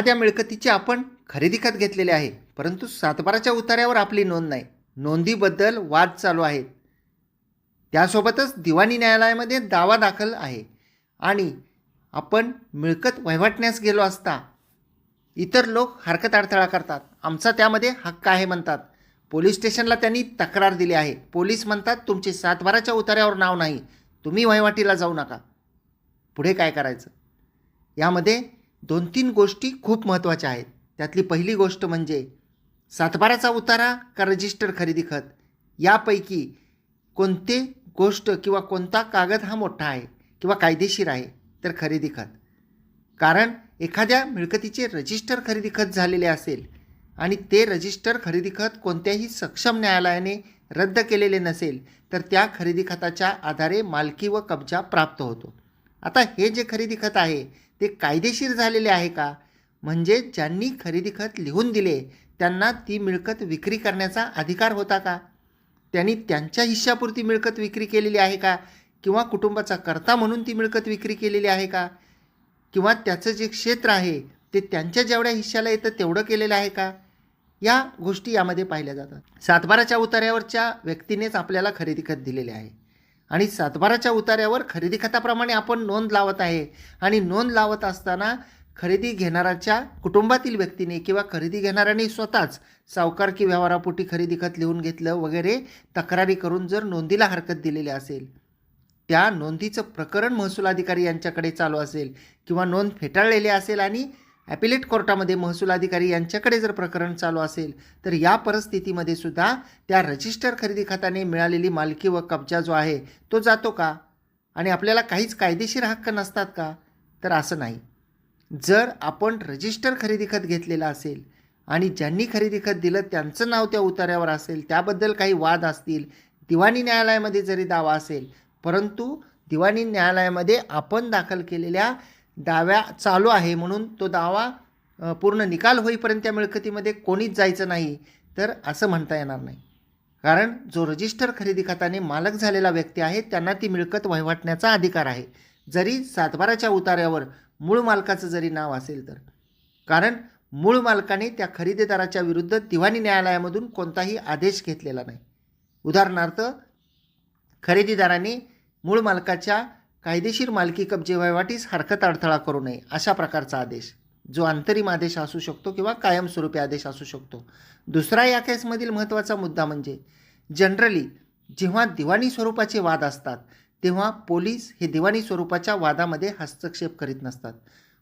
एखाद्या मिळकतीची आपण खरेदी खत घेतलेले आहे परंतु सातबाराच्या उतार्यावर आपली नोंद नाही. नोंदीबद्दल वाद चालू आहेत. त्यासोबतच दिवाणी न्यायालयामध्ये दावा दाखल आहे आणि आपण मिळकत वहिवाटण्यास गेलो असता इतर लोक हरकत अडथळा करतात. आमचा त्यामध्ये हक्क आहे म्हणतात. पोलीस स्टेशनला त्यांनी तक्रार दिली आहे. पोलीस म्हणतात तुमचे सातबाराच्या उतार्यावर नाव नाही. तुम्ही वहिवाटीला जाऊ नका. पुढे काय करायचं? यामध्ये दोन तीन गोष्टी खूप महत्त्वाच्या आहेत. त्यातली पहिली गोष्ट म्हणजे सातबाराचा उतारा का रजिस्टर खरेदी खत? यापैकी कोणते गोष्ट किंवा कोणता कागद हा मोठा आहे किंवा कायदेशीर आहे तर खरेदी खत. कारण एखाद्या मिळकतीचे रजिस्टर खरेदी खत झालेले असेल आणि ते रजिस्टर खरेदी खत कोणत्याही सक्षम न्यायालयाने रद्द केलेले नसेल तर त्या खरेदी खताच्या आधारे मालकी व कब्जा प्राप्त होतो. आता हे जे खरेदी खत आहे ते कायदेशीर झालेले आहे का? म्हणजे ज्यांनी खरेदी खत लिहून दिले त्यांना ती मिळकत विक्री करण्याचा अधिकार होता का? त्यांनी त्यांच्या हिश्शापुरती मिळकत विक्री केलेली आहे का? किंवा कुटुंबाचा कर्ता म्हणून ती मिळकत विक्री केलेली आहे का? किंवा त्याचं जे क्षेत्र आहे ते त्यांच्या जेवढ्या हिश्श्याला येतं तेवढं केलेलं आहे का? या गोष्टी यामध्ये पाहिल्या जातात. सातबाराच्या उतार्यावरच्या व्यक्तीनेच आपल्याला खरेदी खत दिलेले आहे. आणि सातबाराच्या उतार्यावर खरेदी खताप्रमाणे आपण नोंद लावत आहे. आणि नोंद लावत असताना खरेदी घेणाऱ्याच्या कुटुंबातील व्यक्तीने किंवा खरेदी घेणाऱ्याने स्वतःच सावकारकी व्यवहारापोटी खरेदी खत लिहून घेतलं वगैरे तक्रारी करून जर नोंदीला हरकत दिलेली असेल त्या नोंदीचं प्रकरण महसूल अधिकारी यांच्याकडे चालू असेल किंवा नोंद फेटाळलेली असेल आणि ॲपिलेट कोर्टामध्ये महसूल अधिकारी यांच्याकडे जर प्रकरण चालू असेल तर या परिस्थितीमध्ये सुद्धा त्या रजिस्टर खरेदी खात्याने मिळालेली मालकी व कब्जा जो आहे तो जातो का? आणि आपल्याला काहीच कायदेशीर हक्क नसतात का? तर असं नाही. जर आपण रजिस्टर खरेदी खत घेतलेलं असेल आणि ज्यांनी खरेदी खत दिलं त्यांचं नाव त्या उतार्यावर असेल त्याबद्दल काही वाद असतील दिवाणी न्यायालयामध्ये जरी दावा असेल परंतु दिवाणी न्यायालयामध्ये आपण दाखल केलेल्या दाव्या चालू आहे म्हणून तो दावा पूर्ण निकाल होईपर्यंत त्या मिळकतीमध्ये कोणीच जायचं नाही तर असं म्हणता येणार नाही. कारण जो रजिस्टर खरेदी खात्याने मालक झालेला व्यक्ती आहे त्यांना ती मिळकत वहिवाटण्याचा अधिकार आहे. जरी सातबाराच्या उतार्यावर मूळ मालकाचं जरी नाव असेल तर. कारण मूळ मालकाने त्या खरेदीदाराच्या विरुद्ध दिवाणी न्यायालयामधून कोणताही आदेश घेतलेला नाही. उदाहरणार्थ खरेदीदाराने मूळ मालकाच्या कायदेशीर मालकी कब्जे वहिवाटीस हरकत अडथळा करू नये अशा प्रकारचा आदेश. जो अंतरिम आदेश असू शकतो किंवा कायमस्वरूपी आदेश असू शकतो. दुसरा या केसमधील महत्त्वाचा मुद्दा म्हणजे जनरली जेव्हा दिवाणी स्वरूपाचे वाद असतात तेव्हा पोलीस हे दिवाणी स्वरूपाच्या वादामध्ये हस्तक्षेप करीत नसतात.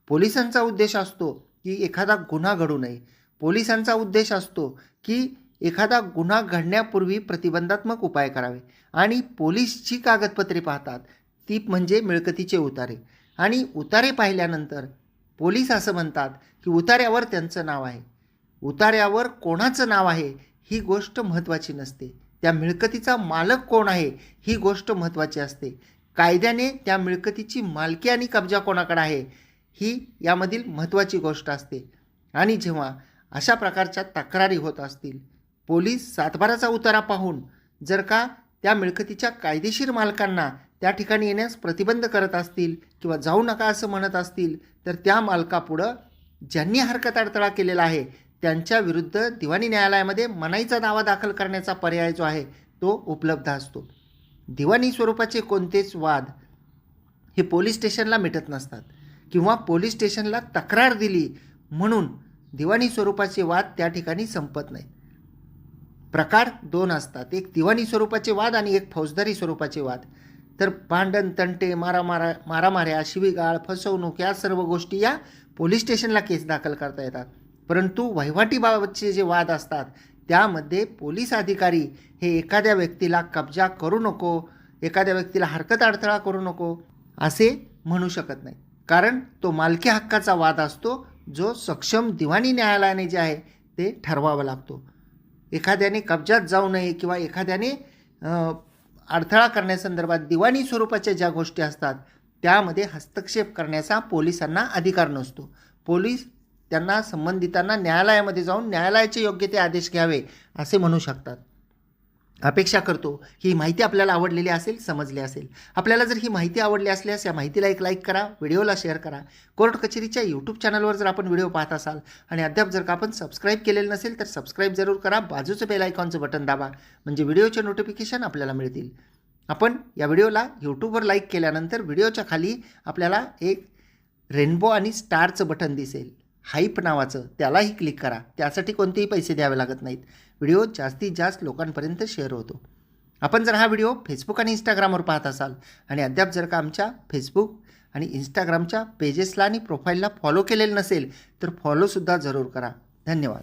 पोलिसांचा उद्देश असतो की एखादा गुन्हा घडू नये. पोलिसांचा उद्देश असतो की एखादा गुन्हा घडण्यापूर्वी प्रतिबंधात्मक उपाय करावे. आणि पोलीस जी कागदपत्रे पाहतात ती म्हणजे मिळकतीचे उतारे. आणि उतारे पाहिल्यानंतर पोलीस असं म्हणतात की उतार्यावर त्यांचं नाव आहे. उतार्यावर कोणाचं नाव आहे ही गोष्ट महत्त्वाची नसते. त्या मिळकतीचा मालक कोण आहे ही गोष्ट महत्त्वाची असते. कायद्याने त्या मिळकतीची मालकी आणि कब्जा कोणाकडे आहे ही यामधील महत्त्वाची गोष्ट असते. आणि जेव्हा अशा प्रकारच्या तक्रारी होत असतील पोलीस सातबाराचा उतारा पाहून जर का त्या मिळकतीच्या कायदेशीर मालकांना त्या ठिकाणी येण्यास प्रतिबंध करत असतील किंवा जाऊ नका असं म्हणत असतील तर त्या मालकापुढं ज्यांनी हरकत अडथळा केलेला आहे त्यांच्या विरुद्ध दिवाणी न्यायालयामध्ये मनाईचा दावा दाखल करण्याचा पर्याय जो आहे तो उपलब्ध असतो. दिवाणी स्वरूपाचे कोणतेच वाद हे पोलीस स्टेशनला मिटत नसतात किंवा पोलीस स्टेशनला तक्रार दिली म्हणून दिवाणी स्वरूपाचे वाद त्या ठिकाणी संपत नाहीत प्रकार दोन असतात. एक दिवाणी स्वरूपाचे वाद आणि एक फौजदारी स्वरूपाचे वाद. तर भांडण तंटे मारामारा मारामाऱ्या शिवीगाळ फसवणूक या सर्व गोष्टी या पोलीस स्टेशनला केस दाखल करता येतात. परंतु वहिवाटीबाबतचे जे वाद असतात त्यामध्ये पोलीस अधिकारी हे एखाद्या व्यक्तीला कब्जा करू नको एखाद्या व्यक्तीला हरकत अडथळा करू नको असे म्हणू शकत नाही. कारण तो मालकी हक्काचा वाद असतो जो सक्षम दिवाणी न्यायालयाने जे आहे ते ठरवावा लागतो. एखाद्याने कब्जात जाऊ नये किंवा एखाद्याने अडथळा करण्यासंदर्भात दिवाणी स्वरूपाच्या ज्या गोष्टी असतात त्यामध्ये हस्तक्षेप करण्याचा पोलिसांना अधिकार नसतो. पोलीस त्यांना संबंधितांना न्यायालयामध्ये जाऊन न्यायालयाचे योग्य ते आदेश घ्यावे असे म्हणू शकतात. अपेक्षा करतो. ही माहिती आपल्याला आवडलेली असेल समजली असेल. आपल्याला जर ही माहिती आवडली असल्यास या माहितीला एक लाईक करा व्हिडिओला शेअर करा. कोर्ट कचेरीच्या यूट्यूब चॅनलवर जर आपण व्हिडिओ पाहत असाल आणि अद्याप जर का आपण सबस्क्राईब केलेलं नसेल तर सबस्क्राईब जरूर करा. बाजूचं बेल आयकॉनचं बटन दाबा. म्हणजे व्हिडिओचे नोटिफिकेशन आपल्याला मिळतील. आपण या व्हिडिओला यूट्यूबवर लाईक केल्यानंतर व्हिडिओच्या खाली आपल्याला एक रेनबो आणि स्टारचं बटन दिसेल. हाईप नावाचं त्यालाही क्लिक करा. त्यासाठी कोणतेही पैसे द्यावे लागत नाहीत. व्हिडिओ जास्तीत जास्त लोकांपर्यंत शेअर होतो. आपण जर हा व्हिडिओ फेसबुक आणि इंस्टाग्रामवर पाहत असाल आणि अद्याप जर का आमच्या फेसबुक आणि इंस्टाग्रामच्या पेजेसला आणि प्रोफाईलला फॉलो केलेलं नसेल तर फॉलोसुद्धा जरूर करा. धन्यवाद.